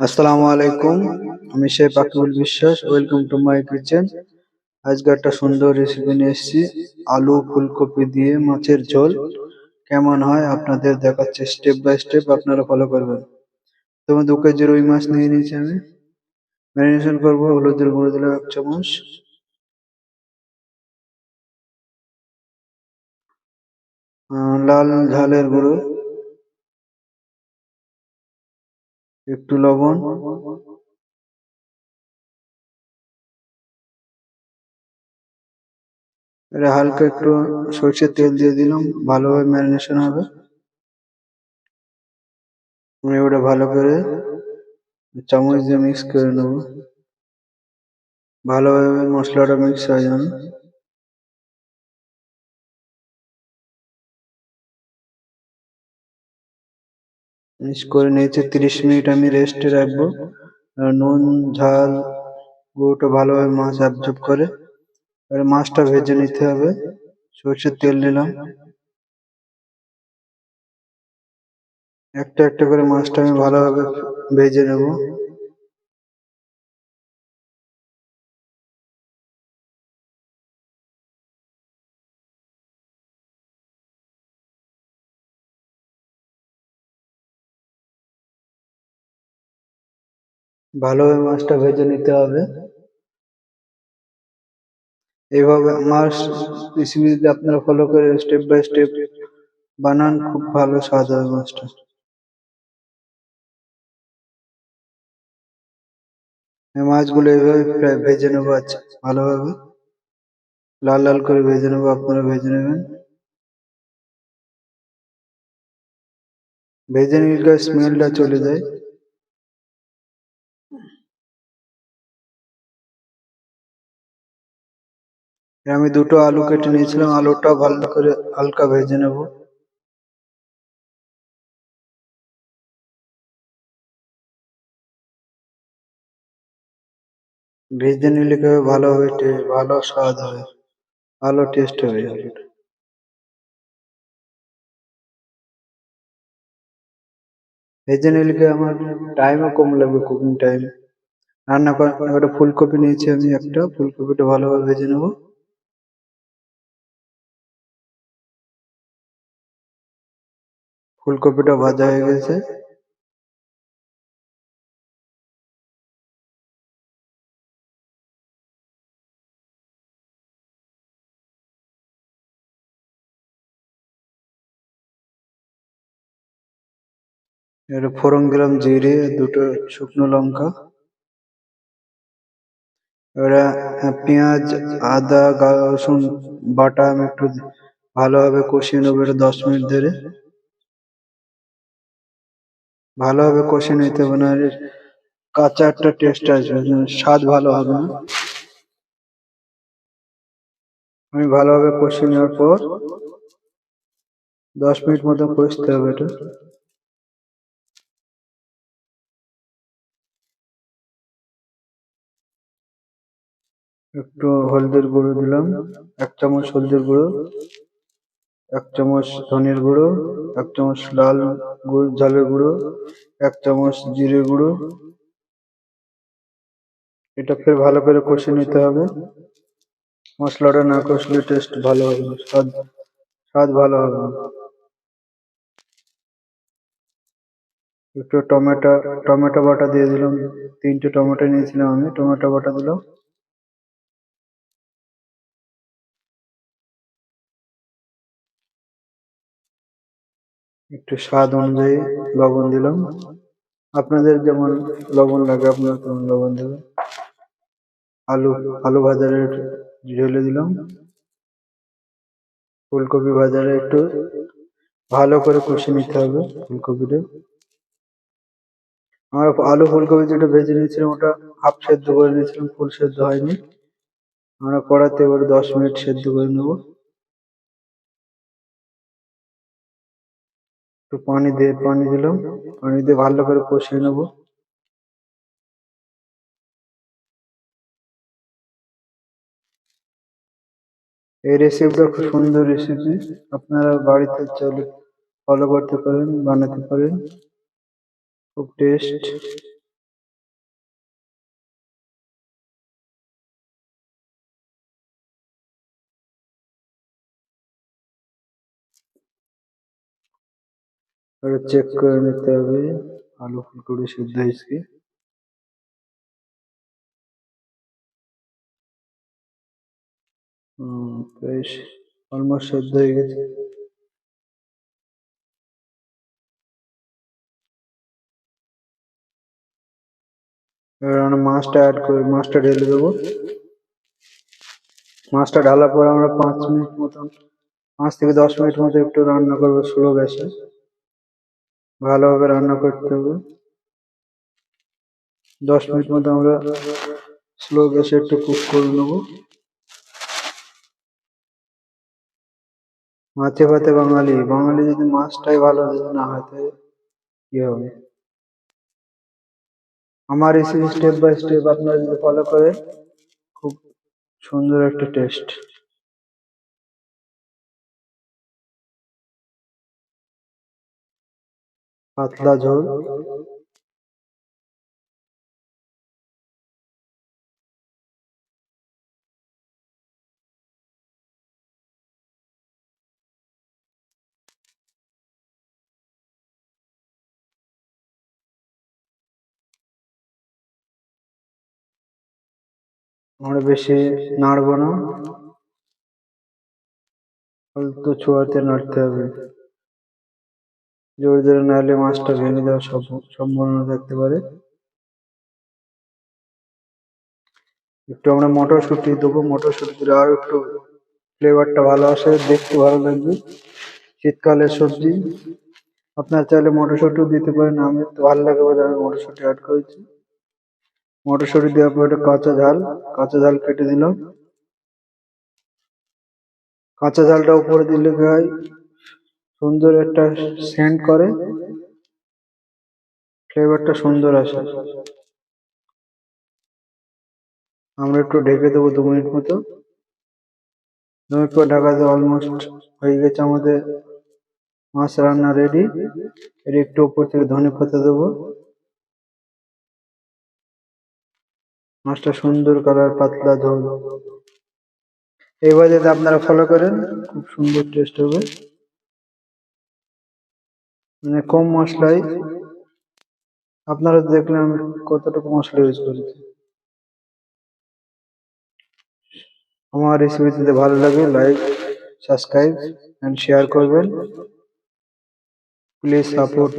আসসালামু আলাইকুম, আমি শেখ আকিবুল বিশ্বাস, ওয়েলকাম টু মাই কিচেন। আজকে একটা সুন্দর রেসিপি নিয়ে এসেছি, আলু ফুলকপি দিয়ে মাছের ঝোল। কেমন হয় আপনাদের দেখাচ্ছে স্টেপ বাই স্টেপ আপনারা ফলো করবেন। তবে দু কেজি রুই মাছ নিয়ে নিয়েছি আমি। ম্যারিনেশন করব, হলুদের গুঁড়ো দিলাম এক চামচ। লাল ঝালের গুঁড়ো। একটু লবণ। এটা হালকা একটু সরষের তেল দিয়ে দিলাম, ভালোভাবে ম্যারিনেশন হবে। ওটা ভালো করে চামচ দিয়ে মিক্স করে নেব। ভালোভাবে মশলাটা মিক্স হয়ে যাবে। মিক্স করে নিয়েছি, তিরিশ মিনিট আমি রেস্টে রাখব। আর নুন, ঝাল, গুঁড়োটা ভালোভাবে মাছ অ্যাবজর্ব করে। এবার মাছটা ভেজে নিতে হবে। সরষের তেল নিলাম। একটা একটা করে মাছটা আমি ভালোভাবে ভেজে নেব। ভালোভাবে মাছটা ভেজে নিতে হবে। এভাবে মাছ রেসিপি যদি আপনারা ফলো করে স্টেপ বাই স্টেপ বানান, খুব ভালো স্বাদ হবে মাছটা। মাছগুলো এভাবে প্রায় ভেজে নেব আচ্ছা ভালোভাবে। লাল লাল করে ভেজে নেব, আপনারা ভেজে নেবেন। ভেজে নিলে স্মেলটা চলে যায়। আমি দুটো আলু কেটে নিয়েছিলাম আলুটা ভালো করে হালকা ভেজে নেব। ভেজে নিলে কি ভালো হবে? ভালো স্বাদ হবে। ভালো টেস্ট হবে আলুটা। ভেজে নিলে আমার টাইমও কম লাগবে কুকিং টাইম রান্না করার পর একটা ফুলকপি নিয়েছি আমি একটা, ফুলকপিটা ভালোভাবে ভেজে নেব। ফুলকপিটা ভাজা হয়ে গেছে। এবার ফোড়ন দিলাম জিরে, দুটো শুকনো লঙ্কা। এবারে পেঁয়াজ, আদা রসুন, বাটা আমি একটু ভালোভাবে কষিয়ে নেব এটা দশ মিনিট ধরে। ভালোভাবে কষিয়ে নিতে হবে, না কাঁচা একটা টেস্ট আসবে, স্বাদ ভালো হবে না। আমি ভালোভাবে কষিয়ে নেওয়ার পর দশ মিনিট মতো কষতে হবে এটা। একটু হলদের গুঁড়ো দিলাম, এক চামচ হলদির গুঁড়ো। এক চামচ ধনের গুঁড়ো, এক চামচ লাল গুড়, ঝালের গুঁড়ো, এক চামচ জিরে গুঁড়ো। এটা ফের ভালো করে কষিয়ে নিতে হবে। মশলাটা না কষলে টেস্ট ভালো হবে না, স্বাদ স্বাদ ভালো হবে না। একটু টমেটো টমেটো বাটা দিয়ে দিলাম। তিনটে টমেটো নিয়েছিলাম আমি, টমেটো বাটা দিলাম। একটু স্বাদ অনুযায়ী লবণ দিলাম। আপনাদের যেমন লবণ লাগে, আপনারা তেমন লবণ দেবেন। আলু আলু ভাজারে ঢেলে দিলাম। ফুলকপি ভাজারে একটু ভালো করে কষিয়ে নিতে হবে ফুলকপিটা। আমার আলু ফুলকপি যেটা ভেজে নিয়েছিলাম, ওটা হাফ সেদ্ধ করে নিয়েছিলাম, ফুল সেদ্ধ হয়নি। আমরা কড়াতে এবার দশ মিনিট সেদ্ধ করে নেব। একটু পানি দিয়ে, পানি দিলাম। পানি দিয়ে ভালো করে কষিয়ে নেব। এই রেসিপিটা খুব সুন্দর রেসিপি আপনারা বাড়িতে চলে ফলো করতে পারেন, বানাতে পারেন। খুব টেস্ট এবার চেক করে নিতে হবে। আলু ফুলকপি সিদ্ধ হয়েছে। কি হয়ে গেছে। এবার আমরা মাছটা অ্যাড করে মাছটা ঢেলে দেবো। মাছটা ঢালার পর আমরা পাঁচ মিনিট মতন, পাঁচ থেকে দশ মিনিট মতো একটু রান্না করব স্লো গ্যাসে। ভালোভাবে রান্না করতে হবে। দশ মিনিট মতো আমরা স্লো গ্যাসে একটু কুক করে নেব। মাছে ভাতে বাঙালি বাঙালি যদি মাছটাই ভালো না হয়, তাহলে কি হবে? আমার রেসিপি স্টেপ বাই স্টেপ আপনারা যদি ফলো করে খুব সুন্দর একটা টেস্ট পাতলা ঝোল আমরা বেশি নাড়বো না। অল্প ছোঁয়াতে নাড়তে হবে। জোরে জোরে নাড়লে মাছটা ভেঙে যাওয়ার সম্ভাবনা থাকতে পারে। একটু আমরা মটরশুঁটি দেবো মটরশুঁটি দিলে আরও একটু ফ্লেভারটা ভালো আসে, দেখতে ভালো লাগবে। শীতকালের সবজি। আপনারা চাইলে মটরশুঁটিও দিতে পারেন, আমি তো ভালো লাগে বলে আমি মটরশুঁটি অ্যাড করেছি। মটরশুঁটি দেওয়ার পর একটা কাঁচা ঝাল কাঁচা ঝাল কেটে দিলাম। কাঁচা ঝালটা উপরে দিলে কি হয় সুন্দর একটা সেন্ট করে। ফ্লেভারটা সুন্দর আসে। আমরা একটু ঢেকে দেবো দু মিনিট মতো। দু মিনিট পর ঢাকা দিয়ে অলমোস্ট হয়ে গেছে আমাদের মাছ রান্না রেডি এর একটু উপর থেকে ধনে পাতা দেবো। মাছটা সুন্দর কালার পাতলা ঝোল এইবার যদি আপনারা ফলো করেন, খুব সুন্দর টেস্ট হবে। মানে কম মশলায় আপনারা দেখলেন আমি কতটুকু মশলা ইউজ করেছি আমার রেসিপি যদি ভালো লাগে লাইক সাবস্ক্রাইব এন্ড শেয়ার করবেন। Please support